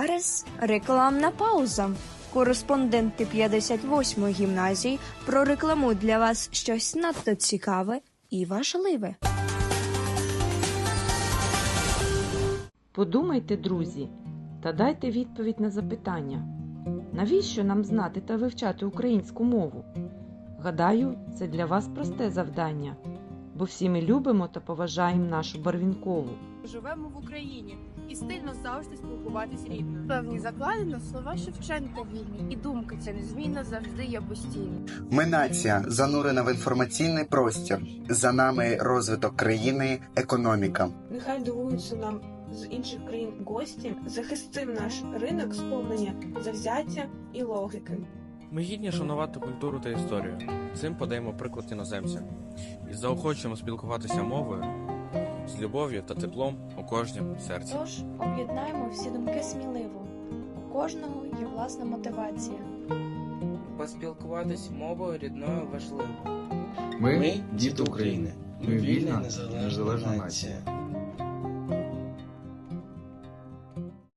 Зараз рекламна пауза. Кореспонденти 58-ї гімназії прорекламують для вас щось надто цікаве і важливе. Подумайте, друзі, та дайте відповідь на запитання. Навіщо нам знати та вивчати українську мову? Гадаю, це для вас просте завдання, бо всі ми любимо та поважаємо нашу барвінкову. Живемо в Україні і стильно завжди спілкуватись рідною. Певні закладено слова Шевченка вільні, і думки ця незмінна завжди є постійні. Ми нація занурена в інформаційний простір. За нами розвиток країни, економіка. Нехай дивуються нам з інших країн гості, захистив наш ринок сповнення завзяття і логіки. Ми гідні шанувати культуру та історію. Цим подаємо приклад іноземцям і заохочуємо спілкуватися мовою з любов'ю та теплом у кожному серці. Тож об'єднаємо всі думки сміливо. У кожного є власна мотивація. Поспілкуватись мовою рідною важливо. Ми діти України. Ми вільна незалежна нація.